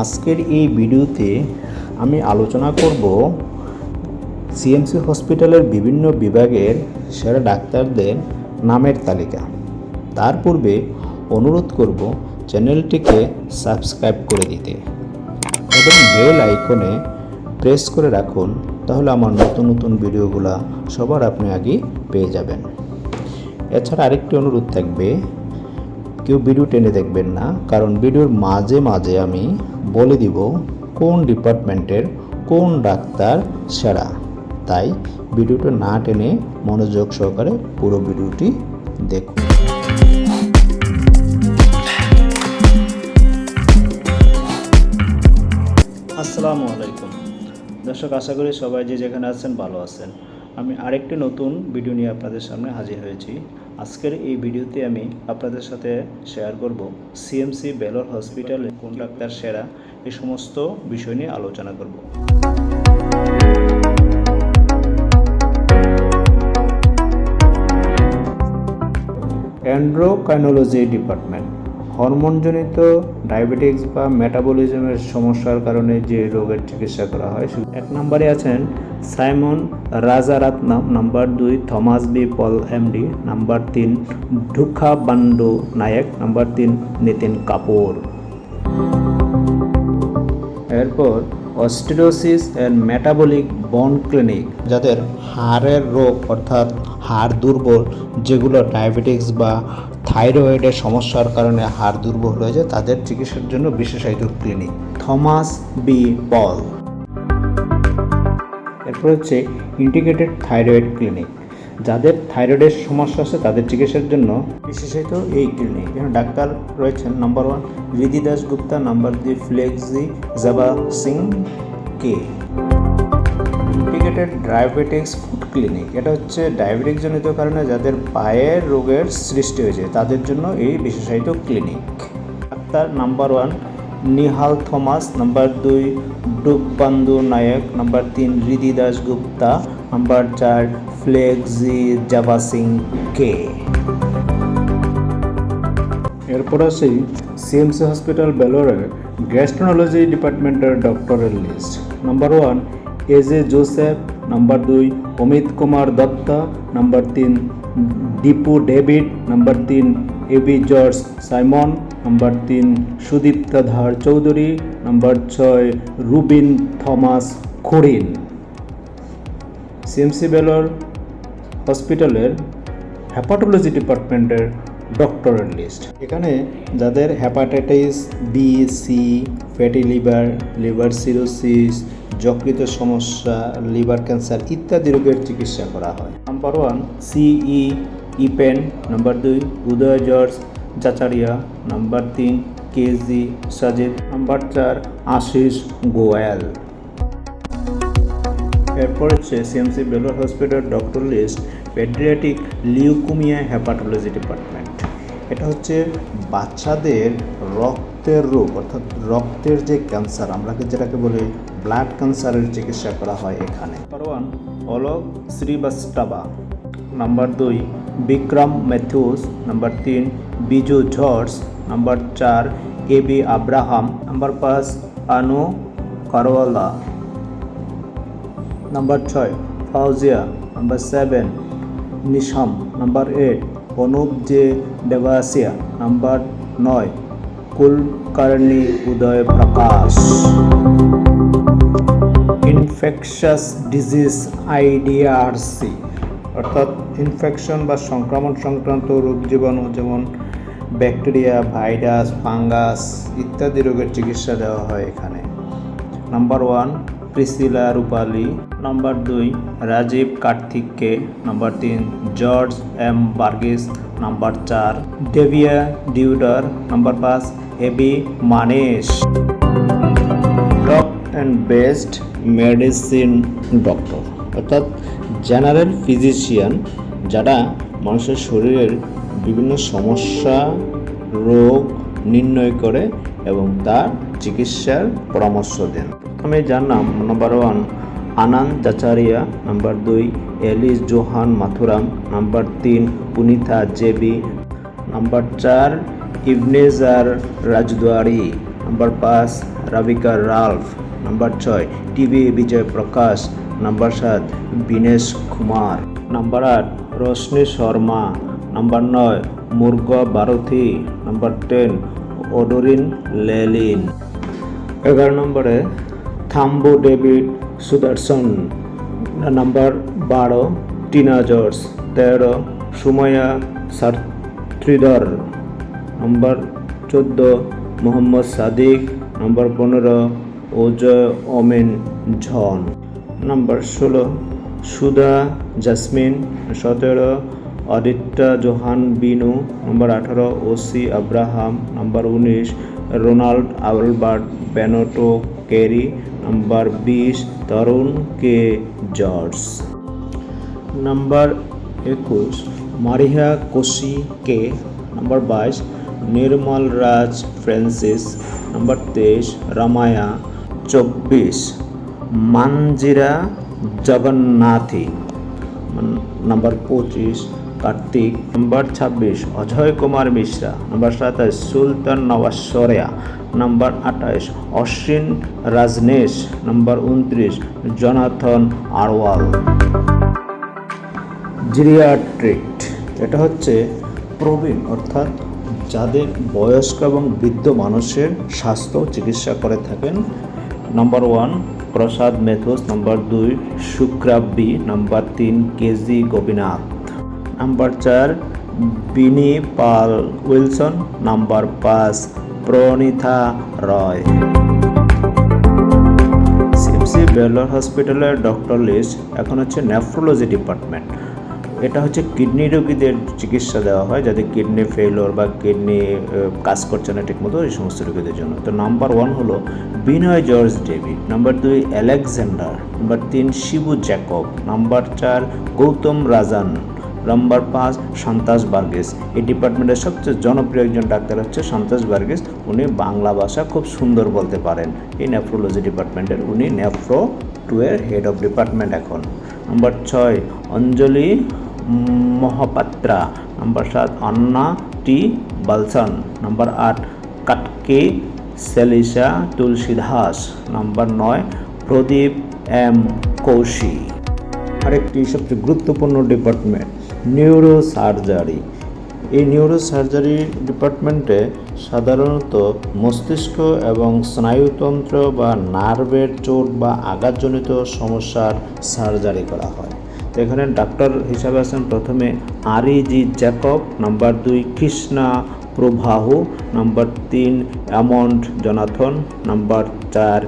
আজকের এই ভিডিওতে আমি আলোচনা করব সিএমসি হসপিটালের বিভিন্ন বিভাগের সেরা ডাক্তারদের নামের তালিকা। তার পূর্বে অনুরোধ করব চ্যানেলটিকে সাবস্ক্রাইব করে দিতে এবং বেল আইকনে প্রেস করে রাখুন, তাহলে আমার নতুন নতুন ভিডিওগুলো সবার আপনি আগে পেয়ে যাবেন। এছাড়া আরেকটি অনুরোধ থাকবে, কেউ ভিডিও টেনে দেখবেন না, কারণ ভিডিওর মাঝে মাঝে আমি বলে দিব কোন ডিপার্টমেন্টের কোন ডাক্তার সেরা। তাই ভিডিওটা না টেনে মনোযোগ সহকারে পুরো ভিডিওটি দেখুন। আসসালামু আলাইকুম। দর্শক, আশা করি সবাই যে যেখানে আছেন ভালো আছেন। আমি আরেকটি নতুন ভিডিও নিয়ে আপনাদের সামনে হাজির হয়েছি। আজকের এই ভিডিওতে আমি আপনাদের সাথে শেয়ার করব সিএমসি বেলর হসপিটালে কোন ডাক্তার সেরা, এই সমস্ত বিষয় নিয়ে আলোচনা করব। অ্যান্ড্রোকাইনোলজি ডিপার্টমেন্ট হরমোনজনিত ডায়াবেটিক্স বা মেটাবলিজমের সমস্যার কারণে যে রোগের চিকিৎসা করা হয় এক নম্বরে আছেন সাইমন রাজারাত্নাম নাম্বার দুই Thomas B Paul MD number তিন ঢুখা বান্ডু নায়ক, নাম্বার তিন নিতিন কাপুর। এরপর osteoporosis and metabolic bone clinic, যাদের হাড়ের রোগ অর্থাৎ হাড় দুর্বল, যেগুলো ডায়াবেটিক্স বা থাইরয়েডের সমস্যার কারণে হাড় দুর্বল হয়ে যায়, তাদের চিকিৎসার জন্য বিশেষায়িত ক্লিনিক। থমাস বি পল। এরপর হচ্ছে ইন্টিগ্রেটেড থাইরয়েড ক্লিনিক। যাদের থাইরয়েডের সমস্যা আছে, তাদের চিকিৎসার জন্য বিশেষত এই ক্লিনিক। এখানে ডাক্তার রয়েছেন number one Riddhi Das Gupta number দুই Felix Jebasingh K. Integrated diabetics food clinic এটা হচ্ছে ডায়াবেটিক জনিত কারণে যাদের পায়ের রোগের সৃষ্টি হয়েছে, তাদের জন্য এই বিশেষায়িত clinic doctor number one Nihal Thomas number দুই ডুকবান্দু নায়ক নাম্বার তিন রিদি দাস গুপ্তা নাম্বার চার, ফ্লেক্সি জাভা সিং কে এরপর আসি সিএমসি হসপিটাল বেলোরের গ্যাস্ট্রোনোলজি ডিপার্টমেন্টের ডক্টরের list number one age Joseph, number দুই, অমিত কুমার দত্তা, নাম্বার তিন, দীপু ডেভিড, নাম্বার তিন, A B George Simon, number তিন, সুদীপ্তা ধার চৌধুরী, নাম্বার ছয়, রুবিন থমাস খড়িন। সিএমসি বেলোর হসপিটালের হ্যাপাটোলজি ডিপার্টমেন্টের ডক্টরের লিস্ট এখানে যাদের hepatitis B C fatty liver liver cirrhosis যকৃত সমস্যা, লিভার ক্যান্সার ইত্যাদি রোগের চিকিৎসা করা হয়। নাম্বার ওয়ান সিই ইপেন নাম্বার দুই, উদয় জর্জ চাচারিয়া। নাম্বার তিন কেজি সাজিদ। নাম্বার চার, আশিস গোয়াল। এরপর হচ্ছে CMC Vellore hospital doctor list paediatric leukaemia hepatology department এটা হচ্ছে বাচ্চাদের রক্তের রোগ, অর্থাৎ রক্তের যে ক্যান্সার আমরা যেটাকে বলি ব্লাড ক্যান্সারের চিকিৎসা করা হয় এখানে। Number one Alok Srivastava. Number দুই, বিক্রম ম্যাথিউস নাম্বার তিন, বিজু জর্জ নাম্বার চার, এ বি আব্রাহাম। নাম্বার পাঁচ, আনু কারওয়ালা। নাম্বার ছয়, Fouzia. Number seven Nisham. Number eight Anup J Devasia. Number নয়, কুলকার্ণী উদয় প্রকাশ ইনফেকশাস ডিজিজ আইডিআরসি অর্থাৎ ইনফেকশন বা সংক্রমণ সংক্রান্ত রোগ জীবাণু, যেমন ব্যাকটেরিয়া ভাইরাস ফাঙ্গাস ইত্যাদি রোগের চিকিৎসা দেওয়া হয় এখানে। Number one Priscilla Rupali number দুই রাজীব কার্তিককে নাম্বার তিন জর্জ এম বার্গিস নাম্বার চার ডেভিয়া ডিউডার নাম্বার পাঁচ A B Manesh and best medicine doctor অর্থাৎ জেনারেল ফিজিশিয়ান যারা মানুষের শরীরের বিভিন্ন সমস্যা, রোগ নির্ণয় করে এবং তার চিকিৎসার পরামর্শ দেন। প্রথমে যার নাম number one Anand Zachariah number দুই, এলিস জোহান মাথুরাম নাম্বার তিন, পুনিতা জেবি নাম্বার চার, ইবনেজার রাজদুয়ারি নাম্বার পাঁচ, রাবিকা রাল্ফ। নাম্বার ছয় টিভি বিজয় প্রকাশ নাম্বার সাত বিনেশ কুমার নাম্বার আট রশ্মি শর্মা নাম্বার নয় মুর্গা বারথি নাম্বার টেন ওডোরিন লেলিন এগারো নম্বরে থাম্বো ডেভিড সুদর্শন নাম্বার বারো টিনা জর্জ তেরো সুমাইয়া সার্থ্রিদর নম্বর চোদ্দ মোহাম্মদ সাদিক নম্বর পনেরো অজয় ওমেন ঝন। নম্বর ষোলো, সুধা জাসমিন। সতেরো অদিত্য জোহান বিনু। নম্বর আঠারো, ওসি আব্রাহাম। নম্বর উনিশ, Ronald Albert Benito Carey. Number বিশ, তরুণ কে জর্জ। নাম্বার একুশ মারিহা কোশি কে। নাম্বার বাইশ, নির্মল রাজ ফ্রান্সিস। নাম্বার তেইশ, রামায়া চব্বিশ। মানজিরা জগন্নাথী। নাম্বার পঁচিশ, কার্তিক। নাম্বার ছাব্বিশ, অজয় কুমার মিশ্রা। নাম্বার সাতাশ, সুলতান নওয়াজ সরেয়া নাম্বার আঠাশ, অশ্বিন রাজনেশ। নাম্বার উনত্রিশ জনাথন আরওয়াল। জিরিয়াট্রিক এটা হচ্ছে প্রবীণ, অর্থাৎ যাদের বয়স্ক এবং বৃদ্ধ মানুষের স্বাস্থ্য, চিকিৎসা করে থাকেন number one Prasad Mathews number দুই শুক্রাব্বি নাম্বার তিন কেজি গোপীনাথ নাম্বার চার বিনি পাল উইলসন নাম্বার পাঁচ প্রণিথা রয় সিএমসি বেলোর হসপিটালের ডক্টর লিস্ট এখন হচ্ছে নেফ্রোলজি ডিপার্টমেন্ট এটা হচ্ছে কিডনি রোগীদের চিকিৎসা দেওয়া হয় যাদের কিডনি ফেলোর বা কিডনি কাজ করছে না ঠিকমতো এই সমস্ত রোগীদের জন্য। তো নাম্বার ওয়ান হলো বিনয় জর্জ ডেভিড নাম্বার দুই অ্যালেকজান্ডার নাম্বার তিন শিবু জ্যাকব নাম্বার চার গৌতম রাজান নাম্বার পাঁচ সন্তাস বার্গেস। এই ডিপার্টমেন্টের সবচেয়ে জনপ্রিয় একজন ডাক্তার হচ্ছে সন্তাস বার্গেস। উনি বাংলা ভাষা খুব সুন্দর বলতে পারেন। এই নেফ্রোলজি ডিপার্টমেন্টের উনি নেফ্রো টু এর হেড অফ ডিপার্টমেন্ট এখন। নাম্বার ছয় অঞ্জলি মহাপাত্রা। নাম্বার সাত অন্না টি বালসান। নাম্বার আট, কাটকে সেলিসা তুলসী দাস নাম্বার নয়, প্রদীপ এম কৌশি। আরেকটি সবচেয়ে গুরুত্বপূর্ণ ডিপার্টমেন্ট নিউরো সার্জারি এই নিউরো সার্জারি ডিপার্টমেন্টে সাধারণত মস্তিষ্ক এবং স্নায়ুতন্ত্র বা নার্ভের চোট বা আঘাতজনিত সমস্যার সার্জারি করা হয়। এখানে ডাক্তার হিসাবে আছেন প্রথমে আরি জি জ্যাকব, নাম্বার দুই কৃষ্ণা প্রবাহু নাম্বার তিন অ্যামন্ড জনাথন, নাম্বার চার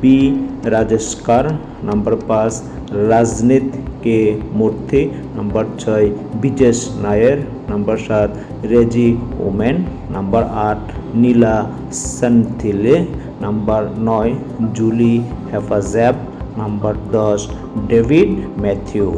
বি রাজেশকার, নাম্বার পাঁচ রাজনীত কে মূর্তি, নাম্বার ছয় বিজেশ নায়ের, নাম্বার সাত রেজি ওমেন, নাম্বার আট নীলা সান্থিলে, নাম্বার নয় জুলি হেফাজ্যাব নাম্বার দশ, ডেভিড ম্যাথিউ।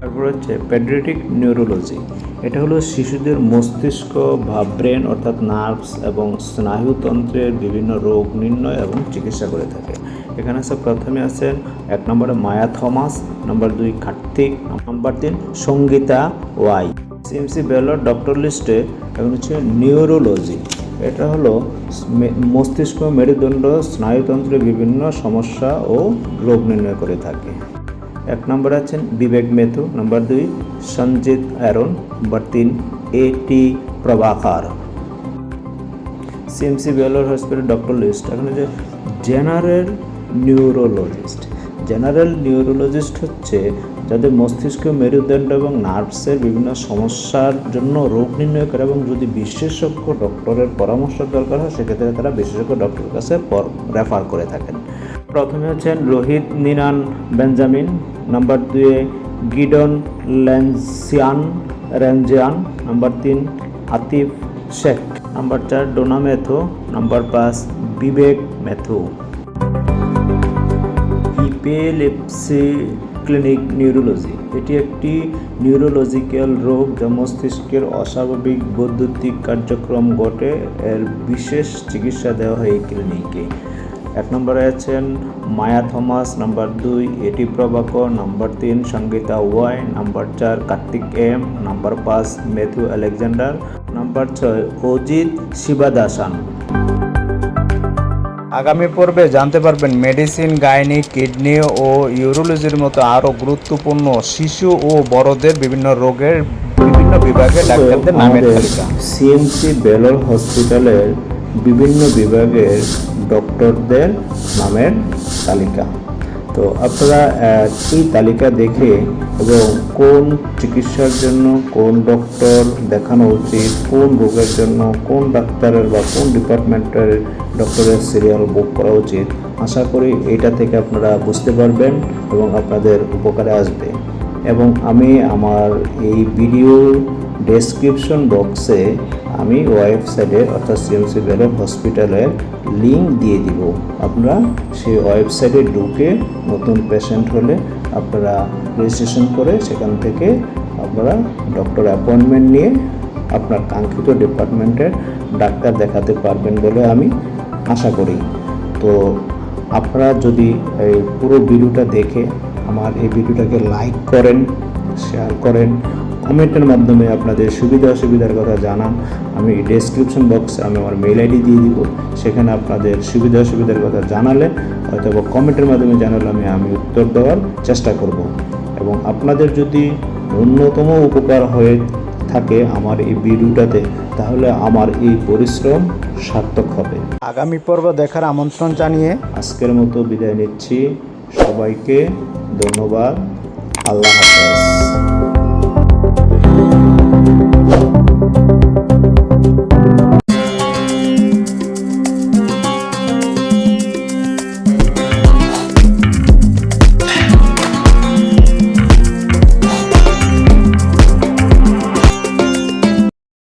তারপর হচ্ছে পেডিয়াট্রিক নিউরোলজি। এটা হলো শিশুদের মস্তিষ্ক বা ব্রেন অর্থাৎ নার্ভস এবং স্নায়ুতন্ত্রের বিভিন্ন রোগ নির্ণয় এবং চিকিৎসা করে থাকে। এখানে আছে প্রথমে আছেন, এক নম্বরে মায়া থমাস, নাম্বার দুই কার্তিক, নাম্বার তিন Sangeetha Y. CMC Vellore doctor লিস্টে, এখন হচ্ছে নিউরোলজি। এটা হলো মস্তিষ্ক মেরুদণ্ড স্নায়ুতন্ত্রের বিভিন্ন সমস্যা ও রোগ নির্ণয় করে থাকে। এক নম্বর আছেন বিবেক মেথু। নাম্বার দুই, সঞ্জিত অ্যারন, নাম্বার তিন, A T Prabhakar. CMC Vellore hospital doctor list. এখন যে জেনারেল নিউরোলজিস্ট। জেনারেল নিউরোলজিস্ট হচ্ছে যাদের মস্তিষ্ক, মেরুদণ্ড এবং নার্ভসের বিভিন্ন সমস্যার জন্য রোগ নির্ণয় করে এবং যদি বিশেষজ্ঞ ডক্টরের পরামর্শ দরকার হয়, সেক্ষেত্রে তারা বিশেষজ্ঞ ডক্টরের কাছে রেফার করে থাকেন। প্রথমে হচ্ছেন রোহিত নিনান বেঞ্জামিন, নাম্বার দুয়ে গিডন ল্যান্সিয়ান র্যাঞ্জিয়ান নাম্বার তিন আতিফ শেখ, নাম্বার চার ডোনা মেথো নাম্বার পাঁচ বিবেক মেথো ইপেলেপসি ক্লিনিক নিউরোলজি এটি একটি নিউরোলজিক্যাল রোগ যা মস্তিষ্কের অস্বাভাবিক বৈদ্যুতিক কার্যক্রম ঘটে, এর বিশেষ চিকিৎসা দেওয়া হয় এই ক্লিনিকে এক নম্বরে আছেন মায়া থমাস, নাম্বার দুই এটি প্রভাকর, নাম্বার তিন সঙ্গীতা ওয়াই, নাম্বার চার কার্তিক এম, নাম্বার পাঁচ মেথু আলেকজান্ডার, নাম্বার ছয় অজিত শিবাদাসান। আগামী পর্বে জানতে পারবেন মেডিসিন গাইনি কিডনি ও ইউরোলজির মতো আরও গুরুত্বপূর্ণ শিশু ও বড়দের বিভিন্ন রোগের বিভিন্ন বিভাগে ডাক্তারদের নামের তালিকা। সিএমসি বেলোর হসপিটালের বিভিন্ন বিভাগের ডক্টরদের নামের তালিকা। তো আপনারা এই তালিকা দেখে এবং কোন চিকিৎসার জন্য, কোন ডক্টর দেখানো উচিত, কোন রোগের জন্য, কোন ডাক্তারের বা কোন ডিপার্টমেন্টের ডক্টরের সিরিয়াল বুক করা উচিত, আশা করি এটা থেকে আপনারা বুঝতে পারবেন এবং আপনাদের উপকারে আসবে। এবং আমি আমার এই ভিডিও ডেসক্রিপশন বক্সে আমি ওয়েবসাইটে অর্থাৎ সিএমসি ভ্যালর হসপিটালের লিঙ্ক দিয়ে দিব। আপনারা সেই ওয়েবসাইটে ঢুকে নতুন পেশেন্ট হলে আপনারা রেজিস্ট্রেশন করে সেখান থেকে আপনারা ডক্টর অ্যাপয়েন্টমেন্ট নিয়ে আপনার কাঙ্ক্ষিত ডিপার্টমেন্টের ডাক্তার দেখাতে পারবেন বলে আমি আশা করি। তো আপনারা যদি এই পুরো ভিডিওটা দেখে, আমার এই ভিডিওটাকে লাইক করেন শেয়ার করেন কমেন্টের মাধ্যমে আপনাদের সুবিধা অসুবিধার কথা জানান। আমি ডেসক্রিপশন বক্সে আমি আমার মেল আইডি দিয়ে দিব। সেখানে আপনাদের সুবিধা অসুবিধার কথা জানালে হয়তো বা কমেন্টের মাধ্যমে জানালে আমি আমি উত্তর দেওয়ার চেষ্টা করব। এবং আপনাদের যদি ন্যূনতম উপকার হয়ে থাকে আমার এই ভিডিওটাতে তাহলে আমার এই পরিশ্রম সার্থক হবে। আগামী পর্ব দেখার আমন্ত্রণ জানিয়ে আজকের মতো বিদায় নিচ্ছি। সবাইকে ধন্যবাদ। আল্লাহ হাফেজ।